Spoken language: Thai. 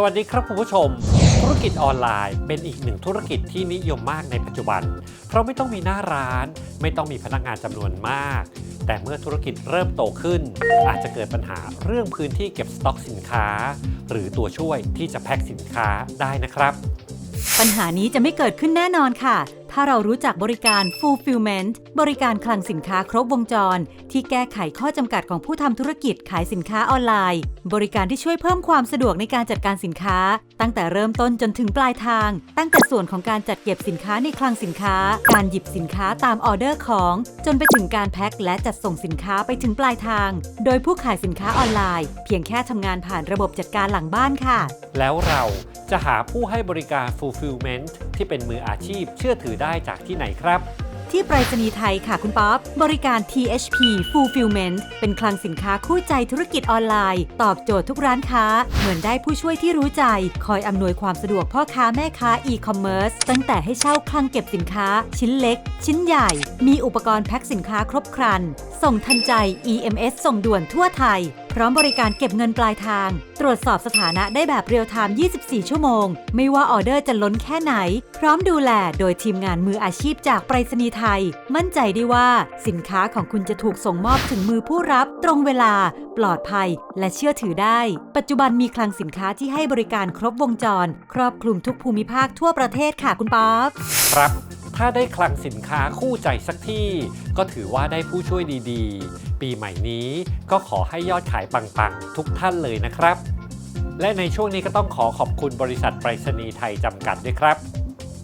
สวัสดีครับคุณผู้ชม ธุรกิจออนไลน์เป็นอีกหนึ่งธุรกิจที่นิยมมากในปัจจุบัน เพราะไม่ต้องมีหน้าร้าน ไม่ต้องมีพนักงานจำนวนมาก แต่เมื่อธุรกิจเริ่มโตขึ้น อาจจะเกิดปัญหาเรื่องพื้นที่เก็บสต็อกสินค้า หรือตัวช่วยที่จะแพ็คสินค้าได้นะครับ ปัญหานี้จะไม่เกิดขึ้นแน่นอนค่ะ ถ้าเรารู้จักบริการ fulfillment บริการคลังสินค้าครบวงจร ที่แก้ไขข้อจำกัดของผู้ทำธุรกิจขายสินค้าออนไลน์ บริการที่ช่วยเพิ่มความสะดวกในการจัดการสินค้า ตั้งแต่เริ่มต้นจนถึงปลายทาง ตั้งแต่ส่วนของการจัดเก็บสินค้าในคลังสินค้า การหยิบสินค้าตามออเดอร์ของ จนไปถึงการแพ็คและจัดส่งสินค้าไปถึงปลายทาง โดยผู้ขายสินค้าออนไลน์ เพียงแค่ทำงานผ่านระบบจัดการหลังบ้านค่ะ แล้วเราจะหาผู้ให้บริการ fulfillment ที่เป็นมืออาชีพเชื่อถือได้ได้จากที่ไหนครับ ที่ไปรษณีย์ไทยค่ะคุณป๊อป บริการ THP Fulfillment เป็นคลังสินค้าคู่ใจธุรกิจออนไลน์ ตอบโจทย์ทุกร้านค้า เหมือนได้ผู้ช่วยที่รู้ใจ คอยอำนวยความสะดวกพ่อค้าแม่ค้าอีคอมเมิร์ซตั้งแต่ให้เช่าคลังเก็บสินค้า ชิ้นเล็ก ชิ้นใหญ่ มีอุปกรณ์แพ็คสินค้าครบครันส่งทันใจ EMS ส่งด่วนทั่วไทย พร้อมบริการเก็บเงินปลายทาง ตรวจสอบสถานะได้แบบเรียลไทม์ 24 ชั่วโมง ไม่ว่าออเดอร์จะล้นแค่ไหน พร้อมดูแลโดยทีมงานมืออาชีพจากไปรษณีย์ไทย มั่นใจได้ว่าสินค้าของคุณจะถูกส่งมอบถึงมือผู้รับ ตรงเวลา ปลอดภัย และเชื่อถือได้ ปัจจุบันมีคลังสินค้าที่ให้บริการครบวงจร ครอบคลุมทุกภูมิภาคทั่วประเทศค่ะคุณป๊อปครับ ถ้าได้คลังสินค้าคู่ใจสักที่ ก็ถือว่าได้ผู้ช่วยดีๆ ปีใหม่นี้ก็ขอให้ยอดขายปังๆ ทุกท่านเลยนะครับ และในช่วงนี้ก็ต้องขอขอบคุณบริษัทไปรษณีย์ไทยจำกัดด้วยครับ